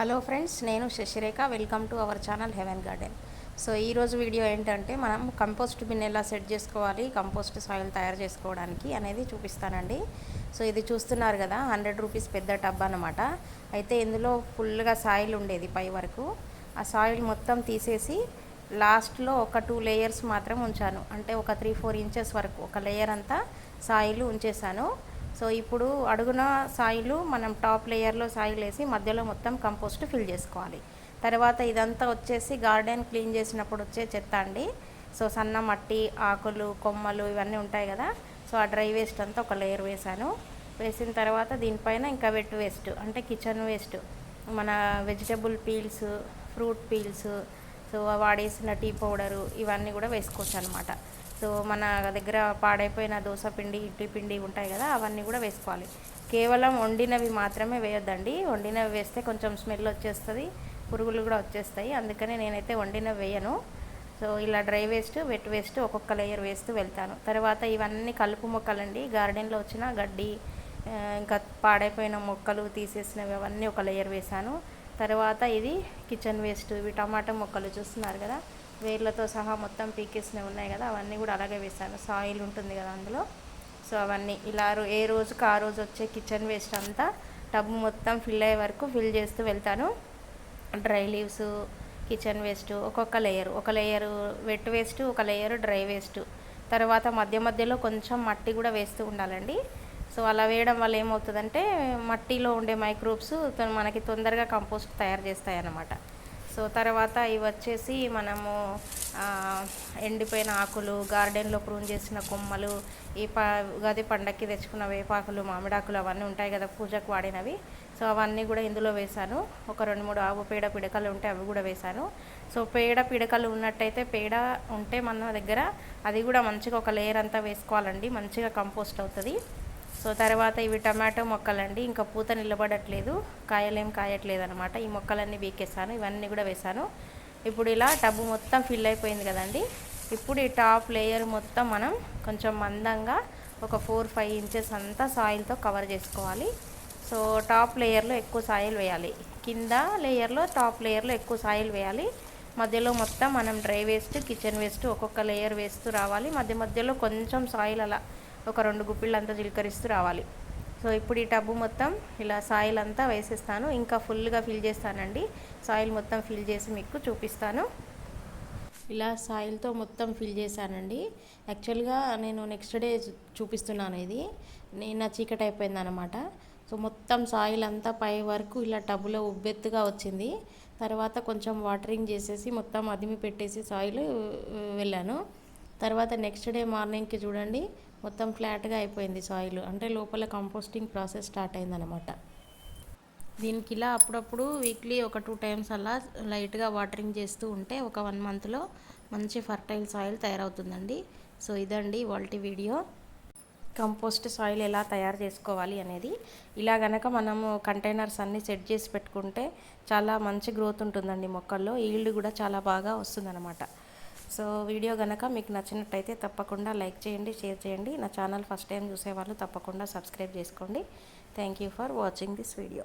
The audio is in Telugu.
హలో ఫ్రెండ్స్ నేను Sasirekha. Welcome to our channel heaven garden. So ఈరోజు వీడియో ఏంటంటే మనం కంపోస్ట్ బిన్ ఎలా సెట్ చేసుకోవాలి కంపోస్ట్ సాయిల్ తయారు చేసుకోవడానికి అనేది చూపిస్తానండి. సో ఇది చూస్తున్నారు కదా హండ్రెడ్ రూపీస్ పెద్ద టబ్ అనమాట అయితే ఇందులో ఫుల్గా సాయిల్ ఉండేది పై వరకు. ఆ సాయిల్ మొత్తం తీసేసి లాస్ట్లో ఒక టూ లేయర్స్ మాత్రం ఉంచాను. అంటే ఒక త్రీ ఫోర్ ఇంచెస్ వరకు ఒక లేయర్ అంతా సాయిల్ ఉంచేసాను. సో ఇప్పుడు అడుగున సాయిలు మనం టాప్ లేయర్లో సాయిల్ వేసి మధ్యలో మొత్తం కంపోస్ట్ ఫిల్ చేసుకోవాలి. తర్వాత ఇదంతా వచ్చేసి గార్డెన్ క్లీన్ చేసినప్పుడు వచ్చే చెత్త అండి. సో సన్న మట్టి ఆకులు కొమ్మలు ఇవన్నీ ఉంటాయి కదా. సో ఆ డ్రై వేస్ట్ అంతా ఒక లేయర్ వేసాను వేసిన తర్వాత దీనిపైన ఇంకా వెట్ వేస్ట్ అంటే కిచెన్ వేస్ట్. మన vegetable peels fruit peels so వాడేసిన tea powder ఇవన్నీ కూడా వేసుకోవచ్చు అనమాట సో మన దగ్గర పాడైపోయిన దోశ పిండి ఇడ్లీ పిండి ఉంటాయి కదా అవన్నీ కూడా వేసుకోవాలి. కేవలం వండినవి మాత్రమే వేయొద్దండి. వండినవి వేస్తే కొంచెం స్మెల్ వచ్చేస్తుంది పురుగులు కూడా వచ్చేస్తాయి. అందుకని నేనైతే వండినవి వేయను. సో ఇలా డ్రై వేస్ట్ వెట్ వేస్ట్ ఒక్కొక్క లేయర్ వేస్తూ వెళ్తాను. తర్వాత ఇవన్నీ కలుపు మొక్కలండి. గార్డెన్లో వచ్చిన గడ్డి ఇంకా పాడైపోయిన మొక్కలు తీసేసినవి అవన్నీ ఒక లేయర్ వేశాను. తర్వాత ఇది కిచెన్ వేస్ట్ ఇవి టమాటా మొక్కలు చూస్తున్నారు కదా వేర్లతో సహా మొత్తం పీకేసినవి ఉన్నాయి కదా అవన్నీ కూడా అలాగే వేసాను సాయిల్ ఉంటుంది కదా అందులో. సో అవన్నీ ఇలా ఏ రోజుకి ఆ రోజు వచ్చే కిచెన్ వేస్ట్ అంతా టబ్ మొత్తం ఫిల్ అయ్యే వరకు ఫిల్ చేస్తూ వెళ్తాను. డ్రై లీవ్స్ కిచెన్ వేస్ట్ ఒక్కొక్క లేయర్. ఒక లేయరు వెట్ వేస్ట్ ఒక లేయర్ డ్రై వేస్ట్. తర్వాత మధ్య మధ్యలో కొంచెం మట్టి కూడా వేస్తూ ఉండాలండి. సో అలా వేయడం వల్ల ఏమవుతుందంటే మట్టిలో ఉండే మైక్రోబ్స్ మనకి తొందరగా కంపోస్ట్ తయారు చేస్తాయి అన్నమాట సో తర్వాత ఇవి వచ్చేసి మనము ఎండిపోయిన ఆకులు గార్డెన్లో ప్రూన్ చేసిన కొమ్మలు ఈ ప ఉగాది పండక్కి తెచ్చుకున్న వేపాకులు మామిడాకులు అవన్నీ ఉంటాయి కదా పూజకు వాడినవి. సో అవన్నీ కూడా ఇందులో వేశాను. ఒక రెండు మూడు ఆవు పేడ పిడకలు ఉంటే అవి కూడా వేశాను. సో పేడ పిడకలు ఉన్నట్టయితే పేడ ఉంటే మన దగ్గర అది కూడా మంచిగా ఒక లేయర్ అంతా వేసుకోవాలండి. మంచిగా కంపోస్ట్ అవుతుంది. సో తర్వాత ఇవి టమాటో మొక్కలండి. ఇంకా పూత నిలబడట్లేదు. కాయలేం కాయట్లేదు అనమాట ఈ మొక్కలన్నీ బీకేసాను ఇవన్నీ కూడా వేసాను. ఇప్పుడు ఇలా టబ్బు మొత్తం ఫిల్ అయిపోయింది కదండి. ఇప్పుడు ఈ టాప్ లేయర్ మొత్తం మనం కొంచెం మందంగా ఒక ఫోర్ ఫైవ్ ఇంచెస్ అంతా సాయిల్తో కవర్ చేసుకోవాలి. సో టాప్ లేయర్లో ఎక్కువ సాయిల్ వేయాలి. కింద లేయర్లో టాప్ లేయర్లో ఎక్కువ సాయిల్ వేయాలి. మధ్యలో మొత్తం మనం డ్రై వేస్ట్ కిచెన్ వేస్ట్ ఒక్కొక్క లేయర్ వేస్తూ రావాలి. మధ్య మధ్యలో కొంచెం సాయిల్ అలా ఒక రెండు గుప్పిళ్ళంతా జీలకరిస్తూ రావాలి. సో ఇప్పుడు ఈ టబ్బు మొత్తం ఇలా సాయిల్ అంతా వేసేస్తాను. ఇంకా ఫుల్గా ఫిల్ చేస్తానండి. సాయిల్ మొత్తం ఫిల్ చేసి మీకు చూపిస్తాను. ఇలా సాయిల్తో మొత్తం ఫిల్ చేశానండి. యాక్చువల్గా నేను నెక్స్ట్ డే చూపిస్తున్నాను ఇది. నేను చీకటి అయిపోయింది అనమాట సో మొత్తం సాయిల్ అంతా పై వరకు ఇలా టబ్బులో ఉబ్బెత్తుగా వచ్చింది. తర్వాత కొంచెం వాటరింగ్ చేసేసి మొత్తం అదిమి పెట్టేసి సాయిల్ వెళ్ళాను. తర్వాత నెక్స్ట్ డే మార్నింగ్కి చూడండి మొత్తం ఫ్లాట్గా అయిపోయింది సాయిల్ అంటే లోపల కంపోస్టింగ్ ప్రాసెస్ స్టార్ట్ అయిందనమాట దీనికి ఇలా అప్పుడప్పుడు వీక్లీ ఒక టూ టైమ్స్ అలా లైట్గా వాటరింగ్ చేస్తూ ఉంటే ఒక వన్ మంత్లో మంచి ఫర్టైల్ సాయిల్ తయారవుతుందండి. సో ఇదండి వాల్టి వీడియో కంపోస్ట్ సాయిల్ ఎలా తయారు చేసుకోవాలి అనేది. ఇలా గనక మనము కంటైనర్స్ అన్నీ సెట్ చేసి పెట్టుకుంటే చాలా మంచి గ్రోత్ ఉంటుందండి మొక్కల్లో. ఈల్డ్ కూడా చాలా బాగా వస్తుందన్నమాట. సో వీడియో కనుక మీకు నచ్చినట్టయితే తప్పకుండా లైక్ చేయండి షేర్ చేయండి. నా ఛానల్ ఫస్ట్ టైం చూసేవాళ్ళు తప్పకుండా సబ్స్క్రైబ్ చేసుకోండి. Thank you for watching this video.